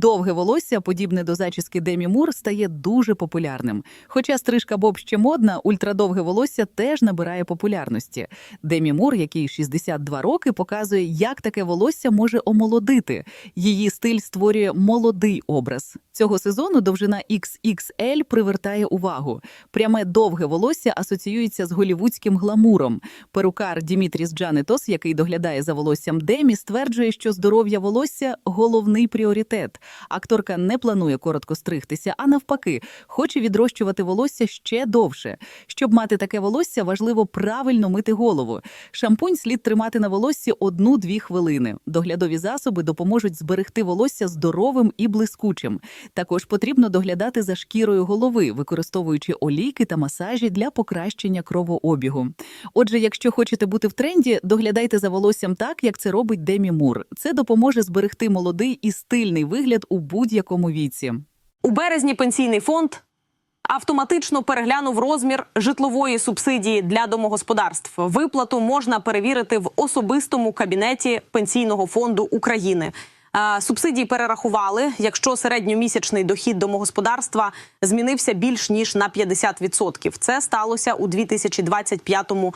Довге волосся, подібне до зачіски Демі Мур, стає дуже популярним. Хоча стрижка Боб ще модна, ультрадовге волосся теж набирає популярності. Демі Мур, який 62 роки, показує, як таке волосся може омолодити. Її стиль створює молодий образ. Цього сезону довжина XXL привертає увагу. Пряме довге волосся асоціюється з голівудським гламуром. Перукар Дімітріс Джанетос, який доглядає за волоссям Демі, стверджує, що здоров'я волосся головний пріоритет. Акторка не планує коротко стригтися, а навпаки, хоче відрощувати волосся ще довше. Щоб мати таке волосся, важливо правильно мити голову. Шампунь слід тримати на волоссі одну-дві хвилини. Доглядові засоби допоможуть зберегти волосся здоровим і блискучим. Також потрібно доглядати за шкірою голови, використовуючи олійки та масажі для покращення кровообігу. Отже, якщо хочете бути в тренді, доглядайте за волоссям так, як це робить Демі Мур. Це допоможе зберегти молодий і стильний вигляд у будь-якому віці. У березні пенсійний фонд автоматично переглянув розмір житлової субсидії для домогосподарств. Виплату можна перевірити в особистому кабінеті пенсійного фонду України. Е, Субсидії перерахували, якщо середньомісячний дохід домогосподарства змінився більш ніж на 50%. Це сталося у 2025 році.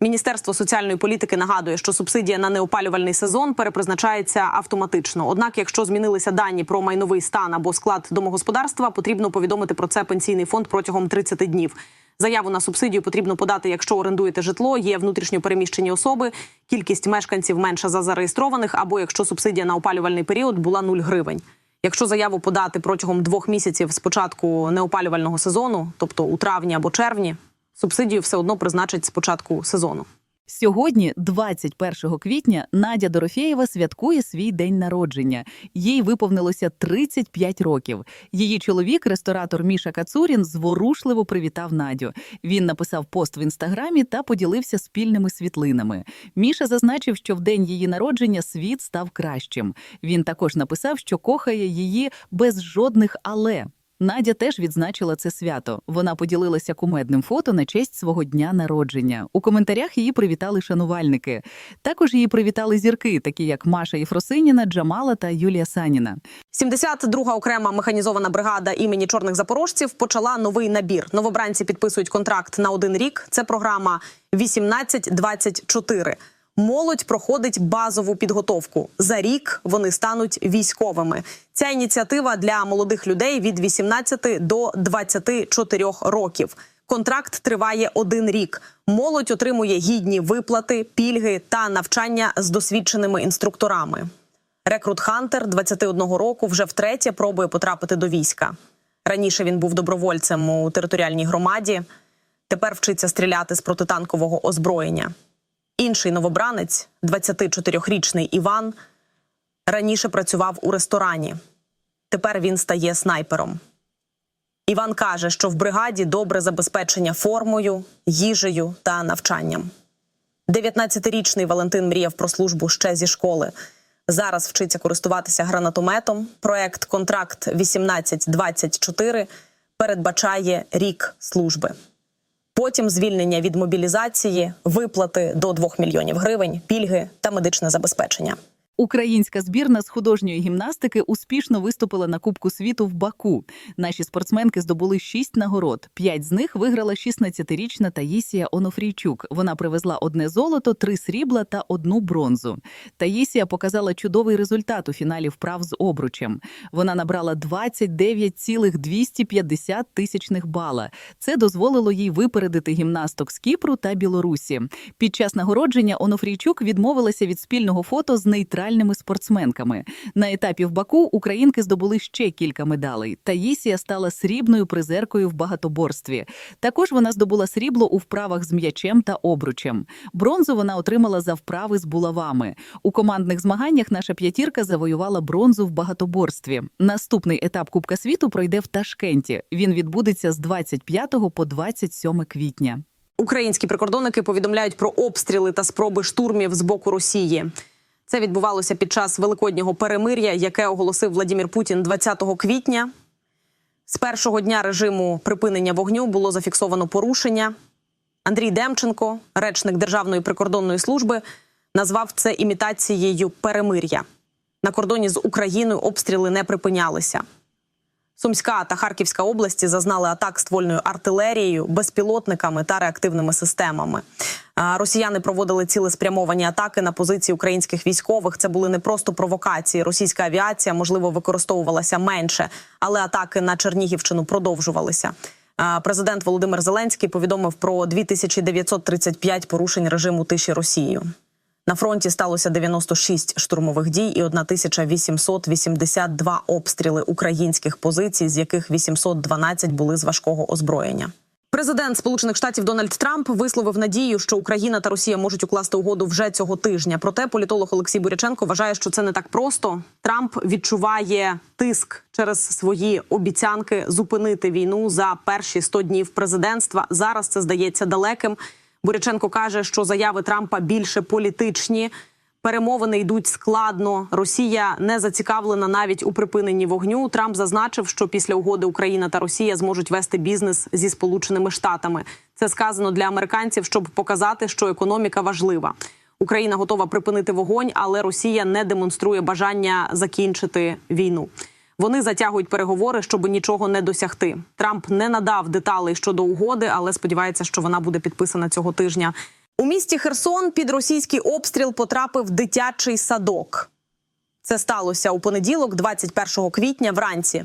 Міністерство соціальної політики нагадує, що субсидія на неопалювальний сезон перепризначається автоматично. Однак, якщо змінилися дані про майновий стан або склад домогосподарства, потрібно повідомити про це пенсійний фонд протягом 30 днів. Заяву на субсидію потрібно подати, якщо орендуєте житло, є внутрішньо переміщені особи, кількість мешканців менша за зареєстрованих, або якщо субсидія на опалювальний період була 0 гривень. Якщо заяву подати протягом двох місяців з початку неопалювального сезону, тобто у травні або червні, субсидію все одно призначать з початку сезону. Сьогодні, 21 квітня, Надя Дорофєєва святкує свій день народження. Їй виповнилося 35 років. Її чоловік, ресторатор Міша Кацурін, зворушливо привітав Надю. Він написав пост в інстаграмі та поділився спільними світлинами. Міша зазначив, що в день її народження світ став кращим. Він також написав, що кохає її без жодних але. Надя теж відзначила це свято. Вона поділилася кумедним фото на честь свого дня народження. У коментарях її привітали шанувальники. Також її привітали зірки, такі як Маша Єфросиніна, Джамала та Юлія Саніна. 72-га окрема механізована бригада імені чорних запорожців почала новий набір. Новобранці підписують контракт на один рік. Це програма 18-24. Молодь проходить базову підготовку. За рік вони стануть військовими. Ця ініціатива для молодих людей від 18 до 24 років. Контракт триває один рік. Молодь отримує гідні виплати, пільги та навчання з досвідченими інструкторами. Рекрут Хантер 21 року вже втретє пробує потрапити до війська. Раніше він був добровольцем у територіальній громаді. Тепер вчиться стріляти з протитанкового озброєння. Інший новобранець, 24-річний Іван, раніше працював у ресторані. Тепер він стає снайпером. Іван каже, що в бригаді добре забезпечення формою, їжею та навчанням. 19-річний Валентин мріяв про службу ще зі школи. Зараз вчиться користуватися гранатометом. Проект Контракт 1824 передбачає рік служби. Потім звільнення від мобілізації, виплати до 2 мільйонів гривень, пільги та медичне забезпечення. Українська збірна з художньої гімнастики успішно виступила на Кубку світу в Баку. Наші спортсменки здобули шість нагород. П'ять з них виграла 16-річна Таїсія Онофрійчук. Вона привезла одне золото, три срібла та одну бронзу. Таїсія показала чудовий результат у фіналі вправ з обручем. Вона набрала 29,250 тисячних бала. Це дозволило їй випередити гімнасток з Кіпру та Білорусі. Під час нагородження Онофрійчук відмовилася від спільного фото з нейтральними спортсменками. На етапі в Баку українки здобули ще кілька медалей. Таїсія стала срібною призеркою в багатоборстві. Також вона здобула срібло у вправах з м'ячем та обручем. Бронзу вона отримала за вправи з булавами. У командних змаганнях наша п'ятірка завоювала бронзу в багатоборстві. Наступний етап Кубка світу пройде в Ташкенті. Він відбудеться з 25 по 27 квітня. Українські прикордонники повідомляють про обстріли та спроби штурмів з боку Росії. Це відбувалося під час великоднього перемир'я, яке оголосив Владимир Путін 20 квітня. З першого дня режиму припинення вогню було зафіксовано порушення. Андрій Демченко, речник Державної прикордонної служби, назвав це імітацією перемир'я. На кордоні з Україною обстріли не припинялися. Сумська та Харківська області зазнали атак ствольною артилерією, безпілотниками та реактивними системами. Росіяни проводили цілеспрямовані атаки на позиції українських військових. Це були не просто провокації. Російська авіація можливо використовувалася менше, але атаки на Чернігівщину продовжувалися. Президент Володимир Зеленський повідомив про 2935 порушень режиму тиші Росією. На фронті сталося 96 штурмових дій і 1882 обстріли українських позицій, з яких 812 були з важкого озброєння. Президент Сполучених Штатів Дональд Трамп висловив надію, що Україна та Росія можуть укласти угоду вже цього тижня. Проте політолог Олексій Буряченко вважає, що це не так просто. Трамп відчуває тиск через свої обіцянки зупинити війну за перші 100 днів президентства. Зараз це здається далеким. Буряченко каже, що заяви Трампа більше політичні. Перемовини йдуть складно. Росія не зацікавлена навіть у припиненні вогню. Трамп зазначив, що після угоди Україна та Росія зможуть вести бізнес зі Сполученими Штатами. Це сказано для американців, щоб показати, що економіка важлива. Україна готова припинити вогонь, але Росія не демонструє бажання закінчити війну. Вони затягують переговори, щоб нічого не досягти. Трамп не надав деталей щодо угоди, але сподівається, що вона буде підписана цього тижня. У місті Херсон під російський обстріл потрапив дитячий садок. Це сталося у понеділок, 21 квітня, вранці.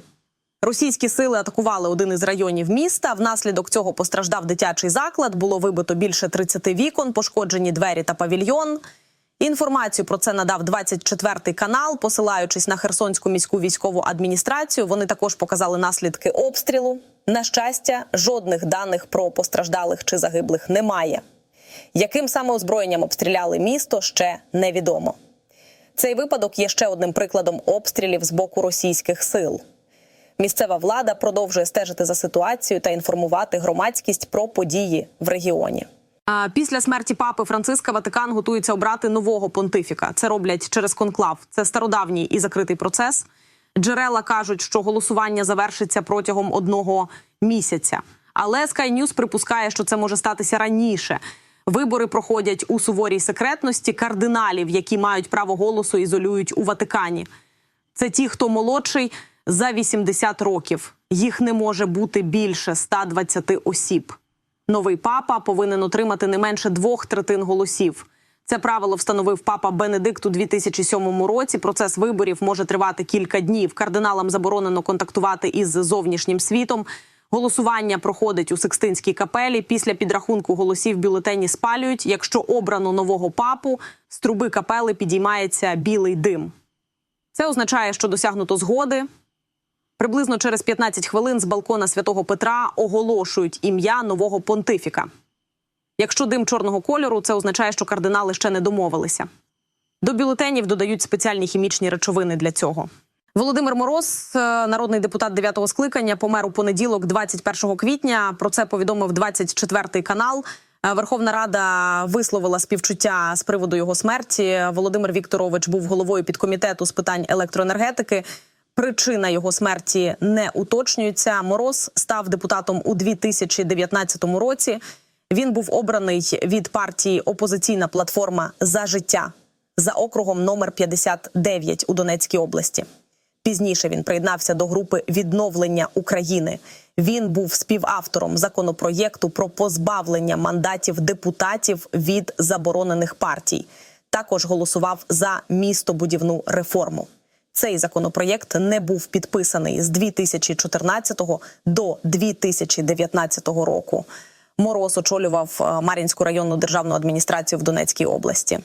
Російські сили атакували один із районів міста. Внаслідок цього постраждав дитячий заклад. Було вибито більше 30 вікон, пошкоджені двері та павільйон. Інформацію про це надав 24 канал, посилаючись на Херсонську міську військову адміністрацію. Вони також показали наслідки обстрілу. На щастя, жодних даних про постраждалих чи загиблих немає. Яким саме озброєнням обстріляли місто, ще невідомо. Цей випадок є ще одним прикладом обстрілів з боку російських сил. Місцева влада продовжує стежити за ситуацією та інформувати громадськість про події в регіоні. Після смерті папи Франциска Ватикан готується обрати нового понтифіка. Це роблять через конклав. Це стародавній і закритий процес. Джерела кажуть, що голосування завершиться протягом одного місяця. Але Sky News припускає, що це може статися раніше. Вибори проходять у суворій секретності. Кардиналів, які мають право голосу, ізолюють у Ватикані. Це ті, хто молодший за 80 років. Їх не може бути більше 120 осіб. Новий папа повинен отримати не менше двох третин голосів. Це правило встановив папа Бенедикт у 2007 році. Процес виборів може тривати кілька днів. Кардиналам заборонено контактувати із зовнішнім світом. Голосування проходить у Секстинській капелі. Після підрахунку голосів бюлетені спалюють. Якщо обрано нового папу, з труби капели підіймається білий дим. Це означає, що досягнуто згоди. Приблизно через 15 хвилин з балкона святого Петра оголошують ім'я нового понтифіка. Якщо дим чорного кольору, це означає, що кардинали ще не домовилися. До бюлетенів додають спеціальні хімічні речовини для цього. Володимир Мороз, е, народний депутат 9-го скликання, помер у понеділок, 21 квітня. Про це повідомив 24 канал. Е, Верховна Рада висловила співчуття з приводу його смерті. Володимир Вікторович був головою підкомітету з питань електроенергетики. Причина його смерті не уточнюється. Мороз став депутатом у 2019 році. Він був обраний від партії Опозиційна платформа за життя за округом номер 59 у Донецькій області. Пізніше він приєднався до групи відновлення України. Він був співавтором законопроєкту про позбавлення мандатів депутатів від заборонених партій. Також голосував за містобудівну реформу. Цей законопроєкт не був підписаний з 2014 до 2019 року. Мороз очолював е, Мар'їнську районну державну адміністрацію в Донецькій області.